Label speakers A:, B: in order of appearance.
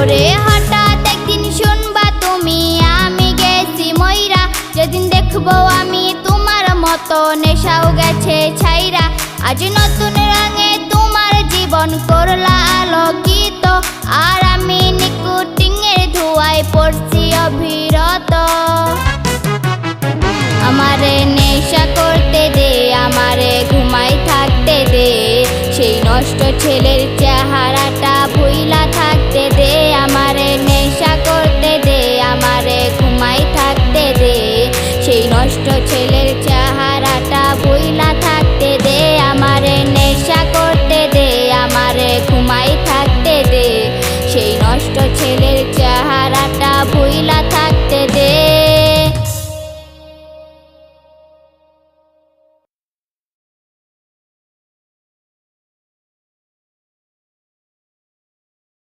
A: ওরে হঠাৎ একদিন শুনবা তুমি, আমি গেছি ময়রা। যেদিন দেখব আমি তোমার মতো, নেশাও গেছে ছাইরা। আজ নতুন রঙে তোমার জীবন করলা আলোকিত। আর আমি নিকুটিংয়ের ধোয়ায় পড়ছি অবিরত। আমারে নেশা করতে দে, আমারে ঘুমাই থাকতে দে। সেই নষ্ট ছেলের চেহারাটা নষ্ট ছেলের চেহারাটা বইলা থাকতে দে, আমারে নেশা করতে দে, আমারে ঘুমাই থাকতে দে। সেই নষ্ট ছেলের